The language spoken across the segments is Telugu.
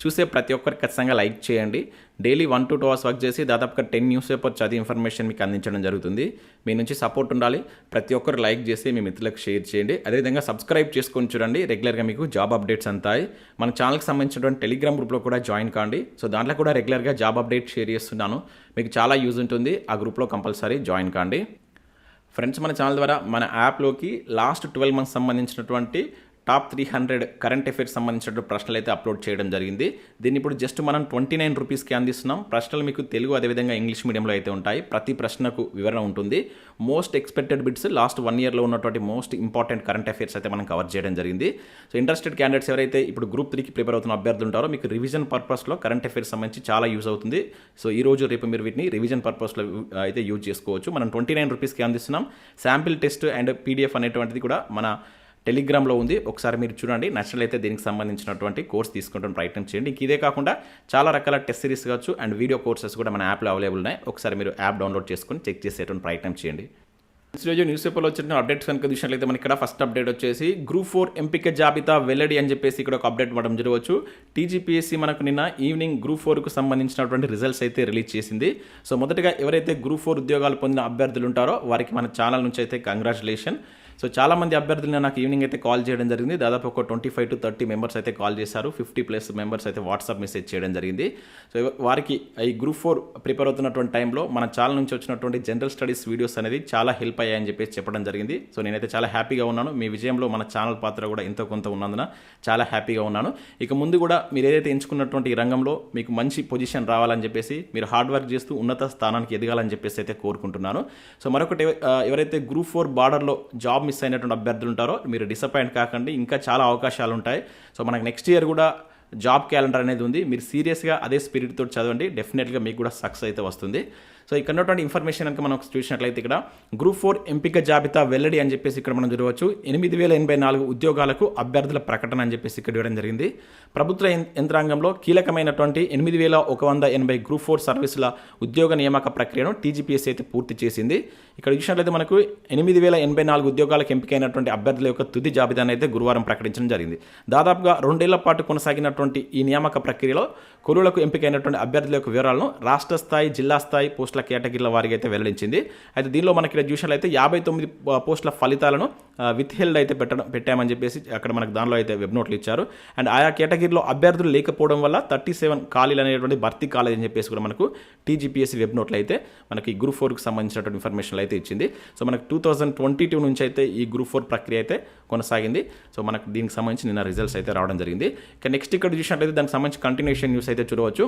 చూసే ప్రతి ఒక్కరికి ఖచ్చితంగా లైక్ చేయండి. Daily one to two hours work చేసి దాదాపుగా టెన్ న్యూస్ పేపర్ చదివి ఇన్ఫర్మేషన్ మీకు అందించడం జరుగుతుంది. మీ నుంచి సపోర్ట్ ఉండాలి. ప్రతి ఒక్కరు లైక్ చేసి మీ మిత్రులకు షేర్ చేయండి. అదేవిధంగా సబ్స్క్రైబ్ చేసుకొని చూడండి. రెగ్యులర్గా మీకు జాబ్ అప్డేట్స్ అంతాయి. మన ఛానల్కి సంబంధించినటువంటి టెలిగ్రామ్ గ్రూప్లో కూడా జాయిన్ కాండి. సో దాంట్లో కూడా రెగ్యులర్గా జాబ్ అప్డేట్ షేర్ చేస్తున్నాను. మీకు చాలా యూజ్ ఉంటుంది. ఆ గ్రూప్లో కంపల్సరీ జాయిన్ కాండి. ఫ్రెండ్స్ మన ఛానల్ ద్వారా మన యాప్లోకి లాస్ట్ ట్వెల్వ్ మంత్స్ సంబంధించినటువంటి top three hundred current affairs సంబంధించినటువంటి ప్రశ్నలు అయితే అప్లోడ్ చేయడం జరిగింది. దీన్ని ఇప్పుడు జస్ట్ మనం ట్వంటీ నైన్ రూపీస్కి అందిస్తున్నాం. ప్రశ్నలు మీకు తెలుగు అదేవిధంగా ఇంగ్లీష్ మీడియంలో అయితే ఉంటాయి. ప్రతి ప్రశ్నకు వివరణ ఉంటుంది. Most expected bits last one ఇయర్లో ఉన్నటువంటి మోస్ట్ ఇంపార్టెంట్ కరెంట్ అఫైర్స్ అయితే మనం కవర్ చేయడం జరిగింది. సో ఇంట్రెస్టెడ్ క్యాండిడేట్స్ ఎవరైతే ఇప్పుడు గ్రూప్ త్రీకి ప్రిపేర్ అవుతున్న అభ్యర్థులు ఉంటారో మీకు రివిజన్ పర్పస్లో కరెంట్ అఫైర్స్ సంబంధించి చాలా యూజ్ అవుతుంది. సో ఈ రోజు రేపు మీరు వీటిని రివిజన్ పర్పస్లో అయితే యూజ్ చేసుకోవచ్చు. మనం ట్వంటీ నైన్ రూపీస్కి అందిస్తున్నాం. శాంపిల్ టెస్ట్ అండ్ పీడిఎఫ్ అనేటువంటిది కూడా మన టెలిగ్రామ్లో ఉంది. ఒకసారి మీరు చూడండి. నచ్చినట్లయితే దీనికి సంబంధించినటువంటి కోర్స్ తీసుకుంటాం ప్రయత్నం చేయండి. ఇంక ఇదే కాకుండా చాలా రకాల టెస్ట్ సిరీస్ కావచ్చు అండ్ వీడియో కోర్సెస్ కూడా మన యాప్లో అవైలబుల్ ఉన్నాయి. ఒకసారి మీరు యాప్ డౌన్లోడ్ చేసుకుని చెక్ చేసేటువంటి ప్రయత్నం చేయండి. రోజు న్యూస్ పేపర్లో వచ్చిన అప్డేట్స్ కనుక చూసినట్లయితే మనకి ఇక్కడ ఫస్ట్ అప్డేట్ వచ్చేసి గ్రూప్ ఫోర్ ఎంపిక జాబితా వెల్లడి అని చెప్పేసి ఇక్కడ ఒక అప్డేట్ ఇవ్వడం జరగవచ్చు. టీజీపీఎస్సీ మనకు నిన్న ఈవినింగ్ గ్రూప్ ఫోర్కు సంబంధించినటువంటి రిజల్ట్స్ అయితే రిలీజ్ చేసింది. సో మొదటగా ఎవరైతే గ్రూప్ ఫోర్ ఉద్యోగాలు పొందిన అభ్యర్థులు ఉంటారో వారికి మన ఛానల్ నుంచి అయితే కంగ్రాచులేషన్. సో చాలా మంది అభ్యర్థులు నాకు ఈవినింగ్ అయితే కాల్ చేయడం జరిగింది. దాదాపు ఒక twenty five to thirty members అయితే కాల్ చేశారు. ఫిఫ్టీ ప్లస్ మెంబర్స్ అయితే వాట్సాప్ మెసేజ్ చేయడం జరిగింది. సో వారికి ఈ గ్రూప్ ఫోర్ ప్రిపేర్ అవుతున్నటువంటి టైంలో మన ఛానల్ నుంచి వచ్చినటువంటి జనరల్ స్టడీస్ వీడియోస్ అనేది చాలా హెల్ప్ అయ్యాయని చెప్పేసి చెప్పడం జరిగింది. సో నేనైతే చాలా హ్యాపీగా ఉన్నాను. మీ విజయంలో మన ఛానల్ పాత్ర కూడా ఎంతో కొంత ఉన్నందున చాలా హ్యాపీగా ఉన్నాను. ఇక ముందు కూడా మీరు ఏదైతే ఎంచుకున్నటువంటి ఈ రంగంలో మీకు మంచి పొజిషన్ రావాలని చెప్పేసి మీరు హార్డ్ వర్క్ చేస్తూ ఉన్నత స్థానానికి ఎదగాలని చెప్పేసి అయితే కోరుకుంటున్నాను. సో మరొకటి ఎవరైతే గ్రూప్ ఫోర్ బార్డర్లో జాబ్ మిస్ అయినటువంటి అభ్యర్థులు ఉంటారో మీరు డిసప్పాయింట్ కాకండి. ఇంకా చాలా అవకాశాలు ఉంటాయి. సో మనకు నెక్స్ట్ ఇయర్ కూడా జాబ్ క్యాలెండర్ అనేది ఉంది. మీరు సీరియస్గా అదే స్పిరిట్తో చదవండి. డెఫినెట్గా మీకు కూడా సక్సెస్ అయితే వస్తుంది. సో ఇక్కడ ఉన్నటువంటి ఇన్ఫర్మేషన్ కనుక మనం చూసినట్లయితే ఇక్కడ గ్రూప్ ఫోర్ ఎంపిక జాబితా వెల్లడి అని చెప్పేసి ఇక్కడ మనం చూడవచ్చు. ఎనిమిది వేల ఎనభై నాలుగు ఉద్యోగాలకు అభ్యర్థుల ప్రకటన అని చెప్పేసి ఇక్కడ ఇవ్వడం జరిగింది. ప్రభుత్వ యంత్రాంగంలో కీలకమైనటువంటి ఎనిమిది వేల ఒక వంద ఎనభై గ్రూప్ ఫోర్ సర్వీసుల ఉద్యోగ నియామక ప్రక్రియను టీజీపీఎస్ అయితే పూర్తి చేసింది. ఇక్కడ చూసినట్లయితే మనకు ఎనిమిది వేల ఎనభై నాలుగు ఉద్యోగాలకు ఎంపికైనటువంటి అభ్యర్థుల యొక్క తుది జాబితాను అయితే గురువారం ప్రకటించడం జరిగింది. దాదాపుగా రెండేళ్ళ పాటు కొనసాగినటువంటి ఈ నియామక ప్రక్రియలో కురువులకు ఎంపికైనటువంటి అభ్యర్థుల యొక్క వివరాలను రాష్ట్ర స్థాయి జిల్లా స్థాయి పోస్టుల కేటగిరీల వారికి అయితే వెల్లడించింది. అయితే దీనిలో మనకి ఇక్కడ చూసినట్లయితే యాభై తొమ్మిది పోస్టుల ఫలితాలను విత్ హెల్డ్ అయితే పెట్టడం పెట్టామని చెప్పేసి అక్కడ మనకు దానిలో అయితే వెబ్ నోట్లు ఇచ్చారు. అండ్ ఆయా కేటగిరీలో అభ్యర్థులు లేకపోవడం వల్ల థర్టీ సెవెన్ ఖాళీలు అనేటువంటి భర్తీ కాలేజ్ అని చెప్పేసి కూడా మనకు టీజీపీఎస్సీ వెబ్ నోట్లు అయితే మనకి గ్రూప్ ఫోర్కి సంబంధించినటువంటి ఇన్ఫర్మేషన్ అయితే ఇచ్చింది. సో మనకు టూ థౌజండ్ ట్వంటీ టూ నుంచి అయితే ఈ గ్రూప్ ఫోర్ ప్రక్రియ అయితే కొనసాగింది. సో మనకు దీనికి సంబంధించి నిన్న రిజల్ట్స్ అయితే రావడం జరిగింది. ఇక నెక్స్ట్ ఇక్కడ చూసినట్లయితే దానికి సంబంధించి కంటిన్యూషన్ న్యూస్ అయితే చూడవచ్చు.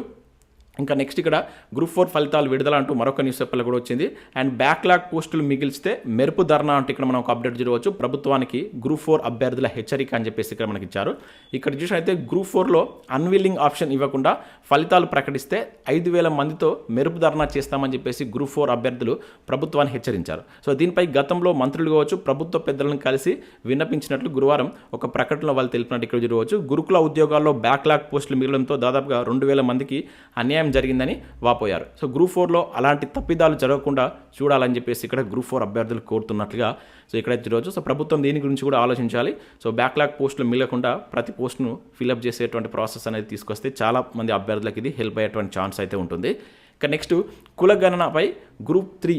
ఇంకా నెక్స్ట్ ఇక్కడ గ్రూప్ ఫోర్ ఫలితాలు విడుదల అంటూ మరొక న్యూస్ పేపర్లో కూడా వచ్చింది. అండ్ బ్యాక్లాగ్ పోస్టులు మిగిలిస్తే మెరుపు ధర్నా అంటే ఇక్కడ మనం ఒక అప్డేట్ చూడవచ్చు. ప్రభుత్వానికి గ్రూప్ ఫోర్ అభ్యర్థుల హెచ్చరిక అని చెప్పేసి ఇక్కడ మనకి ఇచ్చారు. ఇక్కడ చూసినైతే గ్రూప్ ఫోర్లో అన్విల్లింగ్ ఆప్షన్ ఇవ్వకుండా ఫలితాలు ప్రకటిస్తే ఐదు వేల మందితో మెరుపు ధర్నా చేస్తామని చెప్పేసి గ్రూప్ ఫోర్ అభ్యర్థులు ప్రభుత్వాన్ని హెచ్చరించారు. సో దీనిపై గతంలో మంత్రులు కావచ్చు ప్రభుత్వ పెద్దలను కలిసి విన్నపించినట్లు గురువారం ఒక ప్రకటనలో వాళ్ళు తెలిపినట్టు ఇక్కడ చూడవచ్చు. గురుకుల ఉద్యోగాల్లో బ్యాక్లాగ్ పోస్టులు మిగిలడంతో దాదాపుగా రెండు వేల మందికి అన్యాయం జరిగిందని వాపోయారు. సో గ్రూప్ ఫోర్లో అలాంటి తప్పిదాలు జరగకుండా చూడాలని చెప్పేసి ఇక్కడ గ్రూప్ ఫోర్ అభ్యర్థులు కోరుతున్నట్లుగా సో ఇక్కడ చూడవచ్చు సో ప్రభుత్వం దీని గురించి కూడా ఆలోచించాలి. సో బ్యాక్లాగ్ పోస్టులు మిగలకుండా ప్రతి పోస్ట్ను ఫిలప్ చేసేటువంటి ప్రాసెస్ అనేది తీసుకొస్తే చాలా మంది అభ్యర్థులకు ఇది హెల్ప్ అయ్యేటువంటి ఛాన్స్ అయితే ఉంటుంది. ఇక నెక్స్ట్ కుల గణనపై గ్రూప్ త్రీ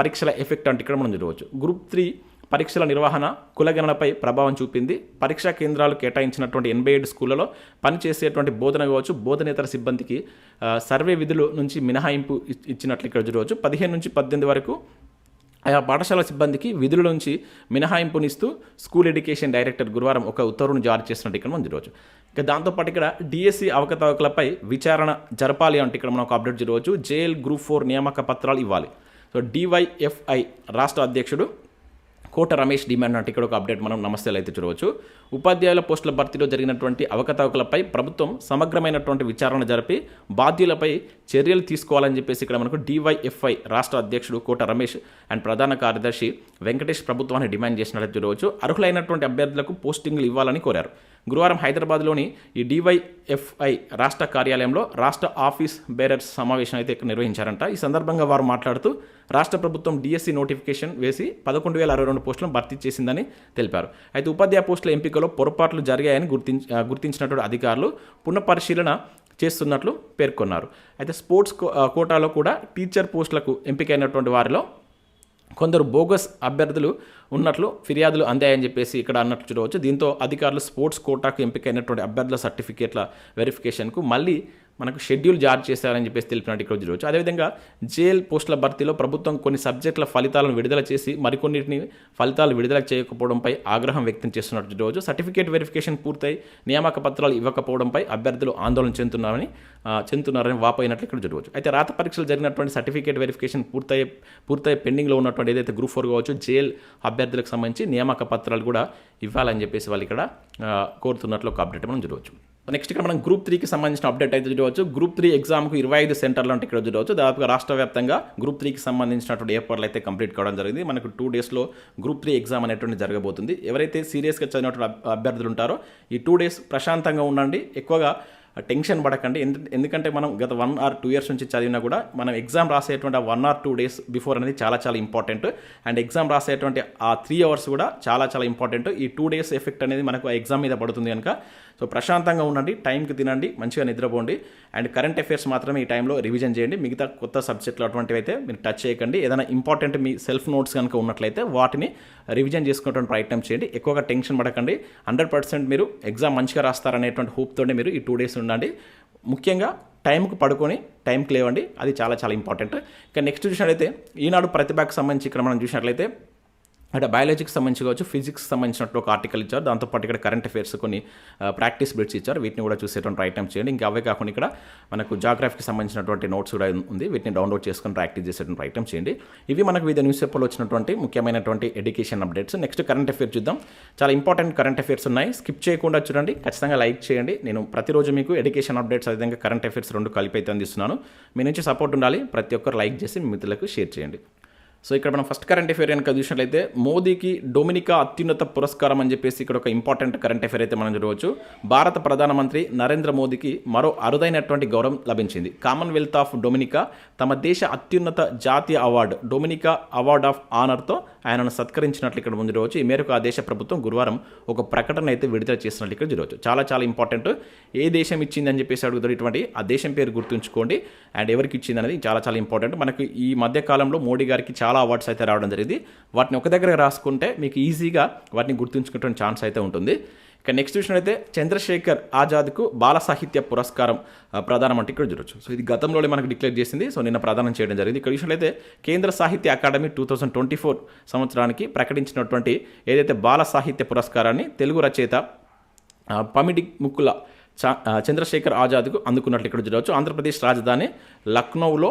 పరీక్షల ఎఫెక్ట్ అంటే ఇక్కడ మనం చూడవచ్చు. గ్రూప్ త్రీ పరీక్షల నిర్వహణ కులగణనపై ప్రభావం చూపింది. పరీక్షా కేంద్రాలు కేటాయించినటువంటి ఎనభై ఏడు స్కూళ్ళలో పనిచేసేటువంటి బోధన కావచ్చు బోధనేతర సిబ్బందికి సర్వే విధుల నుంచి మినహాయింపు ఇచ్చినట్లు ఇక్కడ చూడవచ్చు పదిహేను నుంచి పద్దెనిమిది వరకు ఆయా పాఠశాల సిబ్బందికి విధుల నుంచి మినహాయింపునిస్తూ స్కూల్ ఎడ్యుకేషన్ డైరెక్టర్ గురువారం ఒక ఉత్తర్వును జారీ చేసినట్టు ఇక్కడ మనం చూడవచ్చు ఇక దాంతోపాటు ఇక్కడ డిఎస్సి అవకతవకలపై విచారణ జరపాలి అంటే ఇక్కడ మనం ఒక అప్డేట్ చూడవచ్చు జేఎల్ గ్రూప్ ఫోర్ నియామక పత్రాలు ఇవ్వాలి. సో డివైఎఫ్ఐ రాష్ట్ర అధ్యక్షుడు కోట రమేష్ డిమాండ్ అంటే ఇక్కడ ఒక అప్డేట్ మనం నమస్తేలు అయితే చూడవచ్చు. ఉపాధ్యాయుల పోస్టుల భర్తీలో జరిగినటువంటి అవకతవకలపై ప్రభుత్వం సమగ్రమైనటువంటి విచారణ జరిపి బాధ్యులపై చర్యలు తీసుకోవాలని చెప్పేసి ఇక్కడ మనకు డివైఎఫ్ఐ రాష్ట్ర అధ్యక్షుడు కోట రమేష్ అండ్ ప్రధాన కార్యదర్శి వెంకటేష్ ప్రభుత్వాన్ని డిమాండ్ చేసినట్టు చూడవచ్చు. అర్హులైనటువంటి అభ్యర్థులకు పోస్టింగ్లు ఇవ్వాలని కోరారు. గురువారం హైదరాబాద్లోని ఈ డివైఎఫ్ఐ రాష్ట్ర కార్యాలయంలో రాష్ట్ర ఆఫీస్ బేరర్స్ సమావేశం అయితే ఇక్కడ నిర్వహించారంట. ఈ సందర్భంగా వారు మాట్లాడుతూ రాష్ట్ర ప్రభుత్వం డిఎస్సి నోటిఫికేషన్ వేసి పదకొండు వేల అరవై రెండు పోస్టులను భర్తీ చేసిందని తెలిపారు. అయితే ఉపాధ్యాయ పోస్టుల ఎంపికలో పొరపాట్లు జరిగాయని గుర్తించి గుర్తించినటువంటి అధికారులు పునఃపరిశీలన చేస్తున్నట్లు పేర్కొన్నారు. అయితే స్పోర్ట్స్ కో- కోటాలో కూడా టీచర్ పోస్టులకు ఎంపికైనటువంటి వారిలో కొందరు బోగస్ అభ్యర్థులు ఉన్నట్లు ఫిర్యాదులు అందాయని చెప్పేసి ఇక్కడ అన్నట్లు చూడవచ్చు. దీంతో అధికారులు స్పోర్ట్స్ కోటాకు ఎంపికైనటువంటి అభ్యర్థుల సర్టిఫికేట్ల వెరిఫికేషన్కు మళ్ళీ మనకు షెడ్యూల్ జారీ చేశారని చెప్పేసి తెలిపినట్టు ఇక్కడ చూడవచ్చు అదేవిధంగా జేఎల్ పోస్టుల భర్తీలో ప్రభుత్వం కొన్ని సబ్జెక్టుల ఫలితాలను విడుదల చేసి మరికొన్నిటిని ఫలితాలు విడుదల చేయకపోవడంపై ఆగ్రహం వ్యక్తం చేస్తున్నట్టు చూడవచ్చు సర్టిఫికేట్ వెరిఫికేషన్ పూర్తయి నియామక పత్రాలు ఇవ్వకపోవడంపై అభ్యర్థులు ఆందోళన చెందుతున్నారని చెందుతున్నారని వాపోయినట్లు ఇక్కడ చూడవచ్చు అయితే రాత పరీక్షలు జరిగినటువంటి సర్టిఫికేట్ వెరిఫికేషన్ పూర్తయి పూర్తయి పెండింగ్లో ఉన్నటువంటి ఏదైతే గ్రూప్ ఫోర్ కావచ్చు జైల్ అభ్యర్థులకు సంబంధించి నియామక పత్రాలు కూడా ఇవ్వాలని చెప్పేసి వాళ్ళు ఇక్కడ కోరుతున్నట్లు ఒక అప్డేట్ మనం చూడవచ్చు. నెక్స్ట్ ఇక్కడ మనం గ్రూప్ త్రీకి సంబంధించిన అప్డేట్ అయితే చూడవచ్చు. గ్రూప్ త్రీ ఎగ్జామ్కు ఇరవై ఐదు సెంటర్లు అంటే ఇక్కడ చూడవచ్చు. దాదాపుగా రాష్ట్ర వ్యాప్తంగా గ్రూప్ త్రీకి సంబంధించినటువంటి ఏర్పాట్లు అయితే కంప్లీట్ కావడం జరిగింది. మనకు టూ డేస్లో గ్రూప్ త్రీ ఎగ్జామ్ అనేటువంటి జరగబోతుంది. ఎవరైతే సీరియస్గా చదివినటువంటి అభ్యర్థులు ఉంటారో ఈ టూ డేస్ ప్రశాంతంగా ఉండండి. ఎక్కువగా టెన్షన్ పడకండి. ఎందుకంటే మనం గత వన్ ఆర్ టూ ఇయర్స్ నుంచి చదివినా కూడా మనం ఎగ్జామ్ రాసేటువంటి ఆ one or two days before అనేది చాలా చాలా ఇంపార్టెంట్. అండ్ ఎగ్జామ్ రాసేటువంటి ఆ త్రీ అవర్స్ కూడా చాలా చాలా ఇంపార్టెంట్. ఈ టూ డేస్ ఎఫెక్ట్ అనేది మనకు ఆ ఎగ్జామ్ మీద పడుతుంది కనుక. సో ప్రశాంతంగా ఉండండి టైంకి తినండి మంచిగా నిద్రపోండి. అండ్ కరెంట్ అఫైర్స్ మాత్రమే ఈ టైంలో రివిజన్ చేయండి. మిగతా కొత్త సబ్జెక్టులు అటువంటివి అయితే మీరు టచ్ చేయకండి. ఏదైనా ఇంపార్టెంట్ మీ సెల్ఫ్ నోట్స్ కనుక ఉన్నట్లయితే వాటిని రివిజన్ చేసుకునేటువంటి ప్రయత్నం చేయండి. ఎక్కువగా టెన్షన్ పడకండి. హండ్రెడ్ పర్సెంట్ మీరు ఎగ్జామ్ మంచిగా రాస్తారనేటువంటి హోప్తోనే మీరు ఈ టూ డేస్ ఉండండి. ముఖ్యంగా టైంకు పడుకొని టైంకి లేవండి. అది చాలా చాలా ఇంపార్టెంట్. ఇక నెక్స్ట్ చూసినట్లయితే ఈనాడు ప్రతిభకు సంబంధించి ఇక్కడ మనం చూసినట్లయితే అంటే బయాలజీకి సంబంధించి కావచ్చు ఫిజిక్స్ సంబంధించినట్టు ఒక ఆర్టికల్ ఇచ్చారు. దాంతోపాటు ఇక్కడ కరెంట్ అఫైర్స్ కొన్ని ప్రాక్టీస్ బిట్స్ ఇచ్చారు. వీటిని కూడా చూసేటువంటి ప్రయత్నం చేయండి. ఇంకా అవే కాకుండా ఇక్కడ మనకు జాగ్రఫీకి సంబంధించినటువంటి నోట్స్ కూడా ఉంది. వీటిని డౌన్లోడ్ చేసుకొని ప్రాక్టీస్ చేసేటువంటి ప్రయత్నం చేయండి. ఇవి మనకు వివిధ న్యూస్ పేపర్లో వచ్చినటువంటి ముఖ్యమైనటువంటి education updates next current affairs చూద్దాం. చాలా ఇంపార్టెంట్ కరెంట్ అఫేర్స్ ఉన్నాయి. స్కిప్ చేయకుండా చూడండి. ఖచ్చితంగా లైక్ చేయండి. నేను ప్రతిరోజు మీకు ఎడ్యుకేషన్ అప్డేట్స్ అదేవిధంగా కరెంట్ అఫేర్స్ రెండు కలిపి అయితే అందిస్తున్నాను. మీ నుంచి సపోర్ట్ ఉండాలి. ప్రతి ఒక్కరు లైక్ చేసి మీ మిత్రులకు షేర్ చేయండి. సో ఇక్కడ మనం ఫస్ట్ కరెంట్ అఫేర్ కనుక చూసినట్లయితే మోదీకి డొమినికా అత్యున్నత పురస్కారం అని చెప్పేసి ఇక్కడ ఒక ఇంపార్టెంట్ కరెంట్ అఫేర్ అయితే మనం చూడవచ్చు. భారత ప్రధానమంత్రి నరేంద్ర మోదీకి మరో అరుదైనటువంటి గౌరవం లభించింది. కామన్వెల్త్ ఆఫ్ డొమినికా తమ దేశ అత్యున్నత జాతీయ అవార్డు డొమినికా అవార్డ్ ఆఫ్ ఆనర్తో ఆయనను సత్కరించినట్లు ఇక్కడ ముందు చూడవచ్చు. ఈ మేరకు ఆ దేశ ప్రభుత్వం గురువారం ఒక ప్రకటన అయితే విడుదల చేసినట్లు ఇక్కడ చూడవచ్చు. చాలా చాలా ఇంపార్టెంట్. ఏ దేశం ఇచ్చింది అని చెప్పేసి అడుగుతారు ఇటువంటి ఆ దేశం పేరు గుర్తుంచుకోండి. అండ్ ఎవరికి ఇచ్చింది అనేది చాలా చాలా ఇంపార్టెంట్. మనకు ఈ మధ్య కాలంలో మోడీ గారికి చాలా చాలా అవార్డ్స్ అయితే రావడం జరిగింది. వాటిని ఒక దగ్గర రాసుకుంటే మీకు ఈజీగా వాటిని గుర్తుంచుకునే ఛాన్స్ అయితే ఉంటుంది. ఇక నెక్స్ట్ అయితే చంద్రశేఖర్ ఆజాద్కు బాల సాహిత్య పురస్కారం ఆ, ప్రదానం అంటే ఇక్కడ చూడొచ్చు. సో ఇది గతంలోనే మనకు డిక్లేర్ చేసింది. సో నిన్న ప్రదానం చేయడం జరిగింది. ఇక్కడ విషయంలో అయితే Kendra Sahitya Akademi two thousand twenty four సంవత్సరానికి ప్రకటించినటువంటి ఏదైతే బాల సాహిత్య పురస్కారాన్ని తెలుగు రచయిత పమిడి ముక్కుల చంద్రశేఖర్ ఆజాద్కు అందుకున్నట్లు ఇక్కడ చూడవచ్చు ఆంధ్రప్రదేశ్ రాజధాని లక్నోలో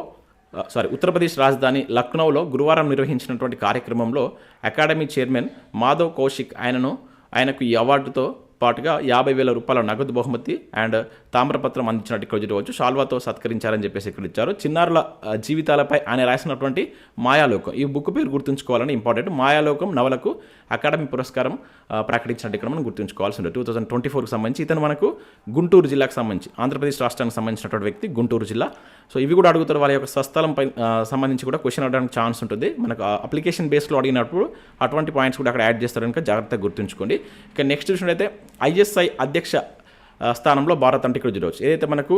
సారీ ఉత్తరప్రదేశ్ రాజధాని లక్నోలో గురువారం నిర్వహించినటువంటి కార్యక్రమంలో అకాడమీ చైర్మన్ మాధవ్ కౌశిక్ ఆయనను ఆయనకు ఈ అవార్డుతో పాటుగా యాభై వేల రూపాయల నగదు బహుమతి అండ్ తామ్రపత్రం అందించినట్టు ఇక్కడ చూడవచ్చు. షాల్వాతో సత్కరించారని చెప్పేసి ఇక్కడ ఇచ్చారు. చిన్నారుల జీవితాలపై ఆయన రాసినటువంటి మాయాలోకం. ఈ బుక్ పేరు గుర్తుంచుకోవాలని ఇంపార్టెంట్. మాయాలోకం నవలకు అకాడమీ పురస్కారం ప్రకటించినట్టు ఇక్కడ మనం గుర్తుంచుకోవాల్సి ఉంటుంది. టూ థౌసండ్ ట్వంటీ ఫోర్కి సంబంధించి ఇతను మనకు గుంటూరు జిల్లాకు సంబంధించి ఆంధ్రప్రదేశ్ రాష్ట్రానికి సంబంధించినటువంటి వ్యక్తి గుంటూరు జిల్లా. సో ఇవి కూడా అడుగుతారు. వాళ్ళ యొక్క స్వస్థలంపై సంబంధించి కూడా క్వశ్చన్ అడగడానికి ఛాన్స్ ఉంటుంది. మనకు అప్లికేషన్ బేస్లో అడిగినప్పుడు అటువంటి పాయింట్స్ కూడా అక్కడ యాడ్ చేస్తారు కనుక జాగ్రత్తగా గుర్తుంచుకోండి. ఇక నెక్స్ట్ చూసినట్టయితే ఐఎస్ఐ అధ్యక్ష స్థానంలో భారత్ అంటే ఇక్కడ చూడవచ్చు. ఏదైతే మనకు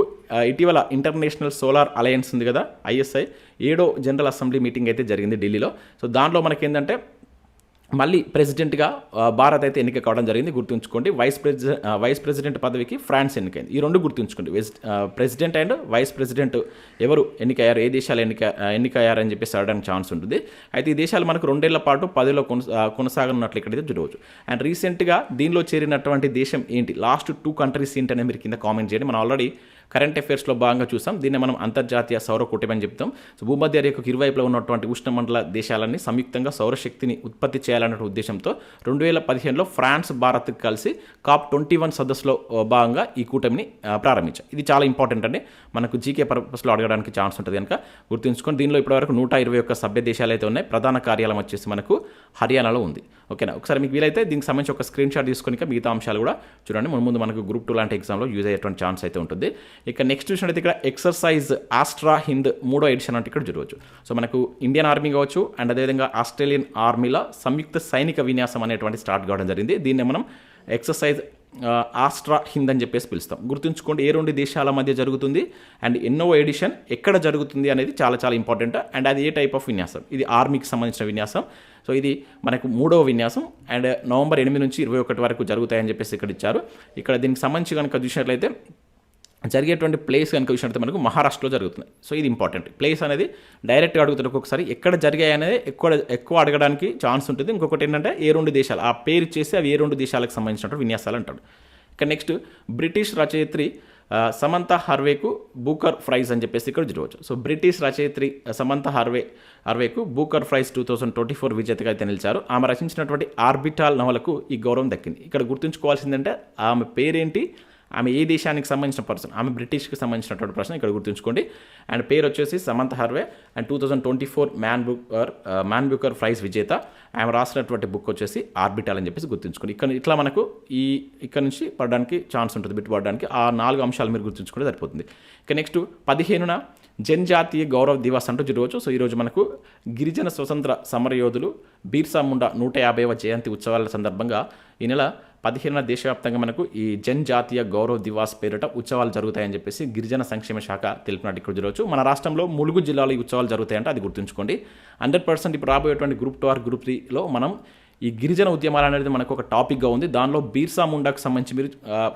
ఇటీవల ఇంటర్నేషనల్ సోలార్ అలయన్స్ ఉంది కదా ఐఎస్ఐ ఏడో జనరల్ అసెంబ్లీ మీటింగ్ అయితే జరిగింది ఢిల్లీలో. సో దాంట్లో మనకి ఏంటంటే మళ్ళీ ప్రెసిడెంట్గా భారత్ అయితే ఎన్నిక కావడం జరిగింది గుర్తుంచుకోండి. వైస్ ప్రెసిడెంట్ వైస్ ప్రెసిడెంట్ పదవికి ఫ్రాన్స్ ఎన్నికైంది. ఈ రెండు గుర్తుంచుకోండి. Vice- president and vice president ఎవరు ఎన్నికయ్యారు ఏ దేశాలు ఎన్నిక ఎన్నికయ్యారని చెప్పేసి అడగడానికి ఛాన్స్ ఉంటుంది. అయితే ఈ దేశాలు మనకు రెండేళ్ళ పాటు పదిలో కొనసా కొనసాగనున్నట్లు ఇక్కడైతే చూడవచ్చు. అండ్ రీసెంట్గా దీనిలో చేరినటువంటి దేశం ఏంటి? లాస్ట్ టూ కంట్రీస్ ఏంటి అనేది మీరు కింద కామెంట్ చేయండి. మనం ఆల్రెడీ కరెంట్ అఫైర్స్లో భాగంగా చూసాం. దీన్ని మనం అంతర్జాతీయ సౌర కూటమి అని చెప్తాం. సో భూమధ్య రేఖకు ఇరువైపులో ఉన్నటువంటి ఉష్ణమండల దేశాలన్నీ సంయుక్తంగా సౌరశక్తిని ఉత్పత్తి చేయాలనే ఉద్దేశంతో రెండు వేల పదిహేనులో ఫ్రాన్స్ భారత్ కలిసి కాప్ ట్వంటీ వన్ సదస్సులో భాగంగా ఈ కూటమిని ప్రారంభించాం ఇది చాలా ఇంపార్టెంట్ అండి. మనకు జీకే పర్పస్లో అడగడానికి ఛాన్స్ ఉంటుంది కనుక గుర్తుంచుకొని దీనిలో ఇప్పటివరకు నూట ఇరవై ఒక్క సభ్య దేశాలు అయితే ఉన్నాయి. ప్రధాన కార్యాలయం వచ్చేసి మనకు హర్యానాలో ఉంది. ఓకేనా? ఒకసారి మీకు వీలైతే దీనికి సంబంధించి ఒక స్క్రీన్ షాట్ తీసుకొని మిగతా అంశాలు కూడా చూడండి. ముందు ముందు మనకు గ్రూప్ టూ లాంటి ఎగ్జామ్లో యూజ్ అయ్యేటువంటి ఛాన్స్ అయితే ఉంటుంది. ఇక నెక్స్ట్ చూసినట్టయితే ఇక్కడ ఎక్సర్సైజ్ ఆస్ట్రా హింద్ మూడో ఎడిషన్ అంటే ఇక్కడ చూడవచ్చు. సో మనకు ఇండియన్ ఆర్మీ కావచ్చు అండ్ అదేవిధంగా ఆస్ట్రేలియన్ ఆర్మీలో సంయుక్త సైనిక విన్యాసం అనేటువంటి స్టార్ట్ కావడం జరిగింది. దీన్ని మనం ఎక్సర్సైజ్ ఆస్ట్రా హింద్ అని చెప్పేసి పిలుస్తాం. గుర్తుంచుకోండి ఏ రెండు దేశాల మధ్య జరుగుతుంది అండ్ ఎన్నో ఎడిషన్ ఎక్కడ జరుగుతుంది అనేది చాలా చాలా ఇంపార్టెంట్ అండ్ అది ఏ టైప్ ఆఫ్ విన్యాసం? ఇది ఆర్మీకి సంబంధించిన విన్యాసం. సో ఇది మనకు మూడవ విన్యాసం. అండ్ నవంబర్ ఎనిమిది నుంచి ఇరవై ఒకటి వరకు జరుగుతాయని చెప్పేసి ఇక్కడ ఇచ్చారు. ఇక్కడ దీనికి సంబంధించి కనుక చూసినట్లయితే జరిగేటువంటి ప్లేస్ కనుక చూసినట్టు మనకు మహారాష్ట్రలో జరుగుతుంది. సో ఇది ఇంపార్టెంట్ ప్లేస్ అనేది డైరెక్ట్గా అడుగుతారు ఒక్కొక్కసారి. ఎక్కడ జరిగాయి అనేది ఎక్కువ ఎక్కువ అడగడానికి ఛాన్స్ ఉంటుంది. ఇంకొకటి ఏంటంటే ఏ రెండు దేశాలు ఆ పేరు ఇచ్చేసి అవి ఏ రెండు దేశాలకు సంబంధించినటువంటి విన్యాసాలు అంటాడు ఇక నెక్స్ట్ బ్రిటిష్ రచయిత్రి సమంత హర్వేకు బూకర్ ప్రైజ్ అని చెప్పేసి ఇక్కడ చూడవచ్చు. సో బ్రిటిష్ రచయిత్రి Samantha Harvey హర్వేకు Booker prize two thousand twenty four విజేతగా అయితే నిలిచారు. ఆమె రచించినటువంటి ఆర్బిటాల్ నవలకు ఈ గౌరవం దక్కింది. ఇక్కడ గుర్తుంచుకోవాల్సిందంటే ఆమె పేరేంటి? ఆమె ఏ దేశానికి సంబంధించిన పర్సన్? ఆమె బ్రిటిష్కి సంబంధించినటువంటి పర్సన్. ఇక్కడ గుర్తుంచుకోండి. అండ్ పేరు వచ్చేసి Samantha Harvey and two thousand twenty four Man Booker Man Booker prize విజేత. ఆమె రాసినటువంటి బుక్ వచ్చేసి ఆర్బిటాల్ అని చెప్పేసి గుర్తుంచుకోండి. ఇక్కడ ఇట్లా మనకు ఈ ఇక్కడ నుంచి పడడానికి ఛాన్స్ ఉంటుంది బిట్ పడడానికి. ఆ నాలుగు అంశాలు మీరు గుర్తుంచుకుంటే సరిపోతుంది. ఇక నెక్స్ట్ పదిహేనున జనజాతీయ గౌరవ దివాస్ అంటూ జరగవచ్చు. సో ఈరోజు మనకు గిరిజన స్వతంత్ర సమరయోధులు బీర్సా ముండా నూట యాభైవ జయంతి ఉత్సవాల సందర్భంగా ఈ నెల పదిహేనున దేశవ్యాప్తంగా మనకు ఈ జనజాతీయ గౌరవ్ దివాస్ పేరిట ఉత్సవాలు జరుగుతాయని చెప్పేసి గిరిజన సంక్షేమ శాఖ తెలిపినట్టు ఇక్కడ చూడవచ్చు. మన రాష్ట్రంలో ములుగు జిల్లాలో ఈ ఉత్సవాలు జరుగుతాయంటే అది గుర్తుంచుకోండి. హండ్రెడ్ పర్సెంట్ ఇప్పుడు రాబోయేటువంటి గ్రూప్ టూ ఆర్ గ్రూప్ త్రీలో మనం ఈ గిరిజన ఉద్యమాలు అనేది మనకు ఒక టాపిక్గా ఉంది. దానిలో బీర్సా ముండాకు సంబంధించి మీరు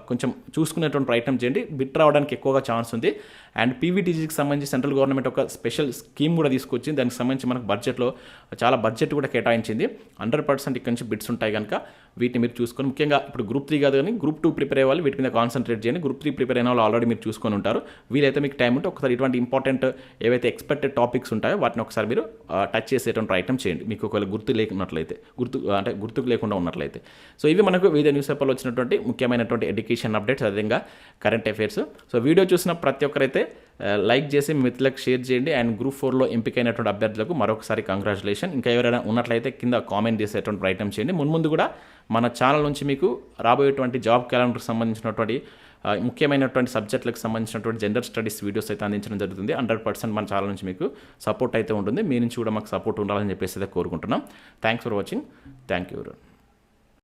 కొంచెం చూసుకునేటువంటి ప్రయత్నం చేయండి. బిట్ రావడానికి ఎక్కువగా ఛాన్స్ ఉంది. అండ్ పీవీటీజీకి సంబంధించి సెంట్రల్ గవర్నమెంట్ ఒక స్పెషల్ స్కీమ్ కూడా తీసుకొచ్చింది. దానికి సంబంధించి మనకు బడ్జెట్లో చాలా బడ్జెట్ కూడా కేటాయించింది. హండ్రెడ్ పర్సెంట్ ఇక్కడ నుంచి బిట్స్ ఉంటాయి కనుక వీటిని మీరు చూసుకొని ముఖ్యంగా ఇప్పుడు గ్రూప్ త్రీ కాదు కానీ గ్రూప్ టూ ప్రిపేర్ అయ్యే వాళ్ళు వీటి మీద కాన్సన్ట్రేట్ చేయండి. గ్రూప్ త్రీ ప్రిపేర్ అయిన వాళ్ళు ఆల్రెడీ మీరు చూసుకొని ఉంటారు. వీలైతే మీకు టైం ఉంటే ఒకసారి ఇటువంటి ఇంపార్టెంట్ ఏవైతే ఎక్స్పెక్టెడ్ టాపిక్స్ ఉంటాయో వాటిని ఒకసారి మీరు టచ్ చేసేటువంటి ప్రయత్నం చేయండి. మీకు ఒకవేళ గుర్తు లేకున్నట్లయితే గుర్తు అంటే గుర్తుకు లేకుండా ఉన్నట్లయితే. సో ఇవి మనకు వివిధ న్యూస్ పేపర్లో వచ్చినటువంటి ముఖ్యమైనటువంటి ఎడ్యుకేషన్ అప్డేట్స్ అదేవిధంగా కరెంట్ అఫైర్స్. సో వీడియో చూసిన ప్రతి ఒక్కరైతే Uh, లైక్ చేసి మిత్రులకు షేర్ చేయండి. అండ్ గ్రూప్ ఫోర్లో ఎంపికైనటువంటి అభ్యర్థులకు మరొకసారి కంగ్రాచులేషన్ ఇంకా ఎవరైనా ఉన్నట్లయితే కింద కామెంట్ చేసేటువంటి ప్రయత్నం చేయండి. మున్ముందు కూడా మన ఛానల్ నుంచి మీకు రాబోయేటువంటి జాబ్ క్యాలెండర్కి సంబంధించినటువంటి uh, ముఖ్యమైనటువంటి సబ్జెక్టులకు సంబంధించినటువంటి జెండర్ స్టడీస్ వీడియోస్ అయితే అందించడం జరుగుతుంది. హండ్రెడ్ పర్సెంట్ మన ఛానల్ నుంచి మీకు సపోర్ట్ అయితే ఉంటుంది. మీ నుంచి కూడా మాకు సపోర్ట్ ఉండాలని చెప్పేసి అయితే కోరుకుంటున్నాం. Thanks for watching thank you